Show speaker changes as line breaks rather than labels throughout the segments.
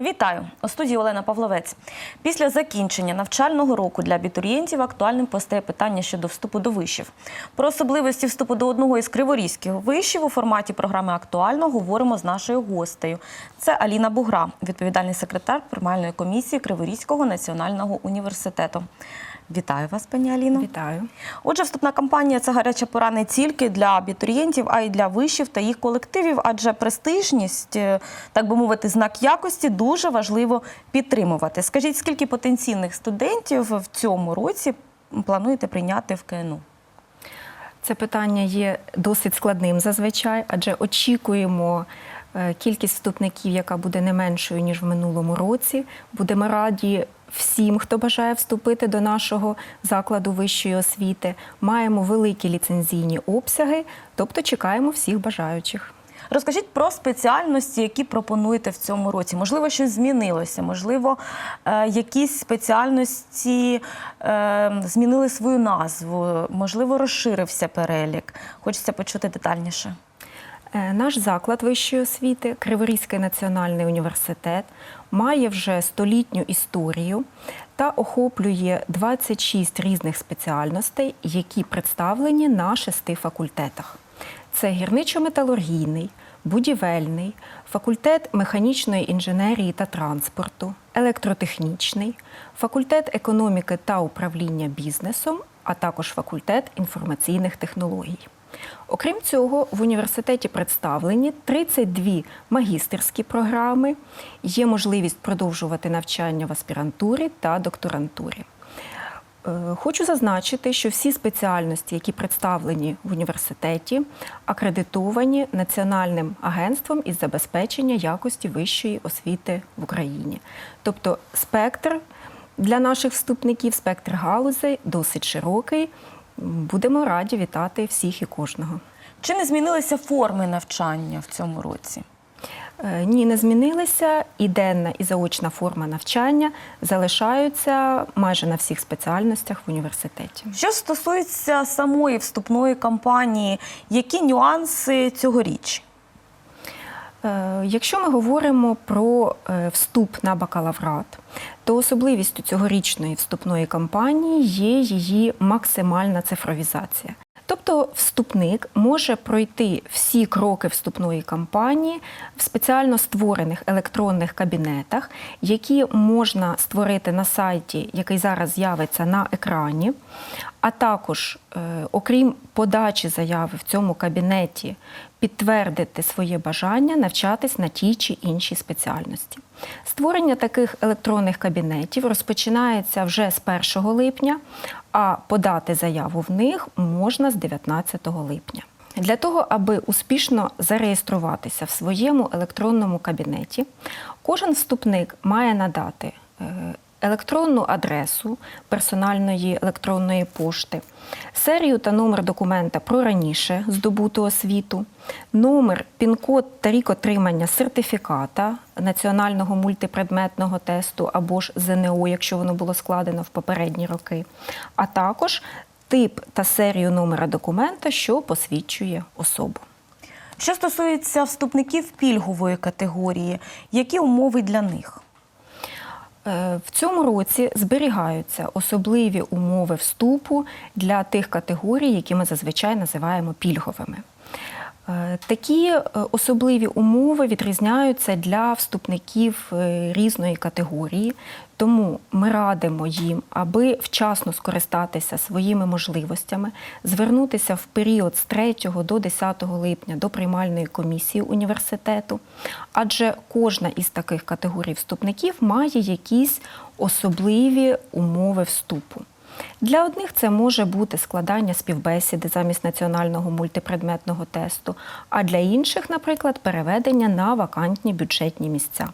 Вітаю у студії Олена Павловець. Після закінчення навчального року для абітурієнтів актуальним постає питання щодо вступу до вишів. Про особливості вступу до одного із криворізьких вишів у форматі програми Актуально говоримо з нашою гостею. Це Аліна Бугра, відповідальний секретар приймальної комісії Криворізького національного університету. Вітаю вас, пані Аліно.
Вітаю.
Отже, вступна кампанія це гаряча пора не тільки для абітурієнтів, а й для вишів та їх колективів, адже престижність, е, так би мовити, знак якості дуже важливо підтримувати. Скажіть, скільки потенційних студентів в цьому році плануєте прийняти в КНУ?
Це питання є досить складним зазвичай, адже очікуємо е, кількість вступників, яка буде не меншою ніж в минулому році. Будемо раді всім, хто бажає вступити до нашого закладу вищої освіти. Маємо великі ліцензійні обсяги, тобто чекаємо всіх бажаючих.
Розкажіть про спеціальності, які пропонуєте в цьому році. Можливо, щось змінилося, можливо, е, якісь спеціальності е, змінили свою назву, можливо, розширився перелік. Хочеться почути детальніше.
Е, Наш заклад вищої освіти, Криворізький національний університет, має вже столітню історію та охоплює 26 різних спеціальностей, які представлені на шести факультетах. Це гірничо-металургійний, будівельний, факультет механічної інженерії та транспорту, електротехнічний, факультет економіки та управління бізнесом, а також факультет інформаційних технологій. Окрім цього, в університеті представлені 32 магістерські програми. Є можливість продовжувати навчання в аспірантурі та докторантурі. Е, Хочу зазначити, що всі спеціальності, які представлені в університеті, акредитовані Національним агентством із забезпечення якості вищої освіти в Україні. Тобто спектр для наших вступників, спектр галузей досить широкий. Будемо раді вітати всіх і кожного.
Чи не змінилися форми навчання в цьому році?
Е, Ні, не змінилися. І денна, і заочна форма навчання залишаються майже на всіх спеціальностях в університеті.
Що стосується самої вступної кампанії, які нюанси цьогоріч?
Е, Якщо ми говоримо про е, вступ на бакалаврат, то особливістю цьогорічної вступної кампанії є її максимальна цифровізація. Тобто вступник може пройти всі кроки вступної кампанії в спеціально створених електронних кабінетах, які можна створити на сайті, який зараз з'явиться на екрані. А також, е, окрім подачі заяви в цьому кабінеті, підтвердити своє бажання навчатись на тій чи іншій спеціальності. Створення таких електронних кабінетів розпочинається вже з 1 липня, а подати заяву в них можна з 19 липня. Для того, аби успішно зареєструватися в своєму електронному кабінеті, кожен вступник має надати е, електронну адресу персональної електронної пошти, серію та номер документа про раніше здобуту освіту, номер, пін-код та рік отримання сертифіката національного мультипредметного тесту або ж ЗНО, якщо воно було складено в попередні роки, а також тип та серію номера документа, що посвідчує особу.
Що стосується вступників пільгової категорії, які умови для них?
Е, В цьому році зберігаються особливі умови вступу для тих категорій, які ми зазвичай називаємо пільговими. Е, Такі е, особливі умови відрізняються для вступників е, різної категорії, тому ми радимо їм, аби вчасно скористатися своїми можливостями, звернутися в період з 3 до 10 липня до приймальної комісії університету, адже кожна із таких категорій вступників має якісь особливі умови вступу. Для одних це може бути складання співбесіди замість національного мультипредметного тесту, а для інших, наприклад, переведення на вакантні бюджетні місця.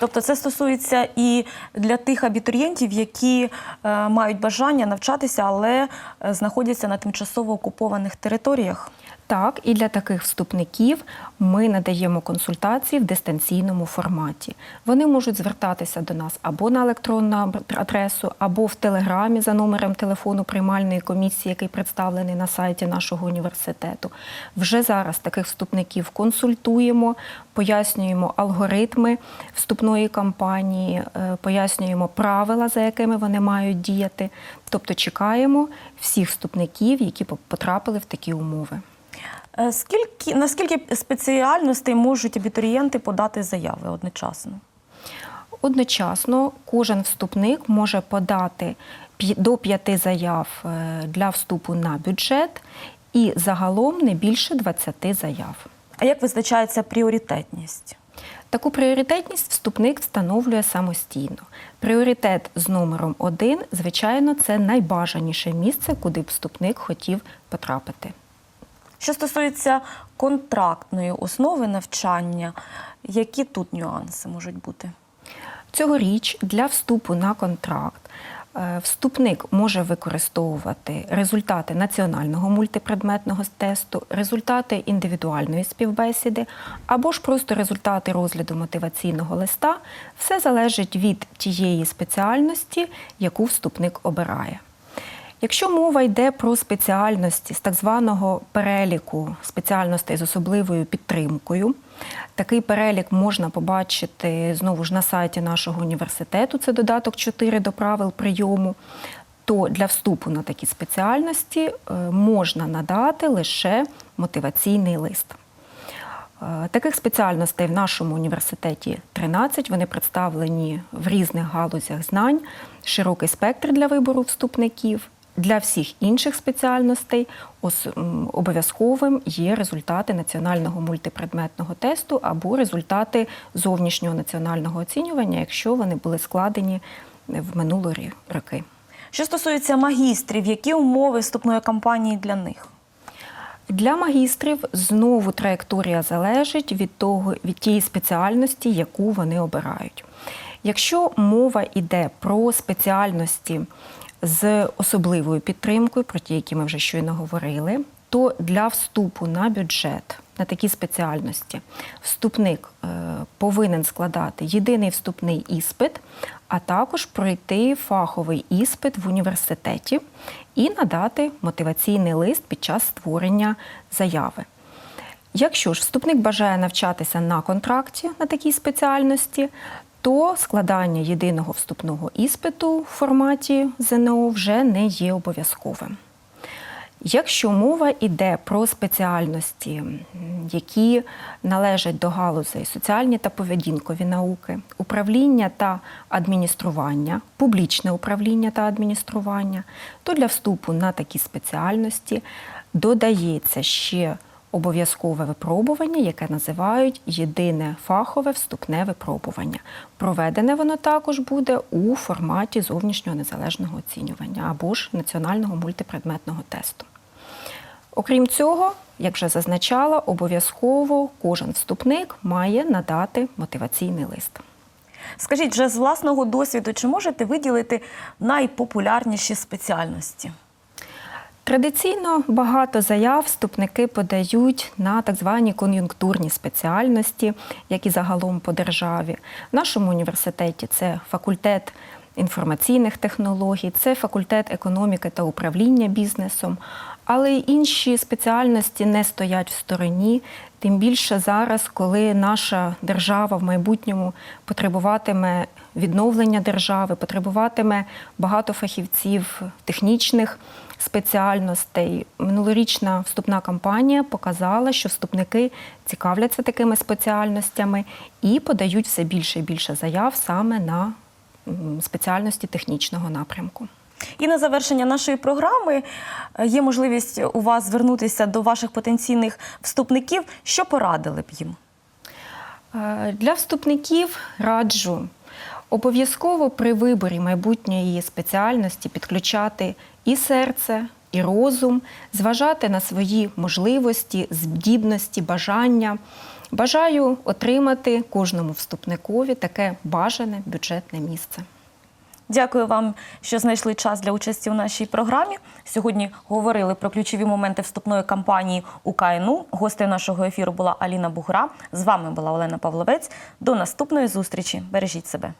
Тобто це стосується і для тих абітурієнтів, які е, мають бажання навчатися, але е, знаходяться на тимчасово окупованих територіях.
Так, і для таких вступників ми надаємо консультації в дистанційному форматі. Вони можуть звертатися до нас або на електронну адресу, або в телеграмі за номером телефону приймальної комісії, який представлений на сайті нашого університету. Вже зараз таких вступників консультуємо, пояснюємо алгоритми вступної кампанії, е, пояснюємо правила, за якими вони мають діяти. Тобто чекаємо всіх вступників, які потрапили в такі умови.
Е, Скільки наскільки спеціальностей можуть абітурієнти подати заяви одночасно?
Одночасно кожен вступник може подати до п'яти заяв е, для вступу на бюджет і загалом не більше 20 заяв.
А як визначається пріоритетність?
Таку пріоритетність вступник встановлює самостійно. Пріоритет з номером один, звичайно, це найбажаніше місце, куди вступник хотів потрапити.
Що стосується контрактної основи навчання, які тут нюанси можуть бути?
Цьогоріч для вступу на контракт е, вступник може використовувати результати національного мультипредметного тесту, результати індивідуальної співбесіди або ж просто результати розгляду мотиваційного листа. Все залежить від тієї спеціальності, яку вступник обирає. Якщо мова йде про спеціальності з так званого переліку спеціальностей з особливою підтримкою, такий перелік можна побачити знову ж на сайті нашого університету, це додаток 4 до правил прийому, то для вступу на такі спеціальності е, можна надати лише мотиваційний лист. Е, Таких спеціальностей в нашому університеті 13. Вони представлені в різних галузях знань, широкий спектр для вибору вступників. Для всіх інших спеціальностей обов'язковим є результати національного мультипредметного тесту або результати зовнішнього національного оцінювання, якщо вони були складені в минулі роки.
Що стосується магістрів, які умови вступної кампанії для них?
Для магістрів знову траєкторія залежить від того, від тієї спеціальності, яку вони обирають. Якщо мова йде про спеціальності з особливою підтримкою, про ті, які ми вже щойно говорили, то для вступу на бюджет на такі спеціальності вступник е, повинен складати єдиний вступний іспит, а також пройти фаховий іспит в університеті і надати мотиваційний лист під час створення заяви. Якщо ж вступник бажає навчатися на контракті на такій спеціальності, то складання єдиного вступного іспиту в форматі ЗНО вже не є обов'язковим. Якщо мова йде про спеціальності, які належать до галузей соціальні та поведінкові науки, управління та адміністрування, публічне управління та адміністрування, то для вступу на такі спеціальності додається ще обов'язкове випробування, яке називають єдине фахове вступне випробування. Проведене воно також буде у форматі зовнішнього незалежного оцінювання або ж національного мультипредметного тесту. Окрім цього, як вже зазначала, обов'язково кожен вступник має надати мотиваційний лист.
Скажіть, вже з власного досвіду, чи можете виділити найпопулярніші спеціальності?
Традиційно багато заяв вступники подають на так звані кон'юнктурні спеціальності, як і загалом по державі. В нашому університеті це факультет інформаційних технологій, це факультет економіки та управління бізнесом. Але й інші спеціальності не стоять в стороні, тим більше зараз, коли наша держава в майбутньому потребуватиме відновлення держави, потребуватиме багато фахівців технічних спеціальностей. Минулорічна вступна кампанія показала, що вступники цікавляться такими спеціальностями і подають все більше і більше заяв саме на спеціальності технічного напрямку.
І на завершення нашої програми е, є можливість у вас звернутися до ваших потенційних вступників. Що порадили б їм?
Е, Для вступників раджу обов'язково при виборі майбутньої спеціальності підключати і серце, і розум, зважати на свої можливості, здібності, бажання. Бажаю отримати кожному вступникові таке бажане бюджетне місце.
Дякую вам, що знайшли час для участі у нашій програмі. Сьогодні говорили про ключові моменти вступної кампанії у КНУ. Гостею нашого ефіру була Аліна Бугра. З вами була Олена Павловець. До наступної зустрічі. Бережіть себе.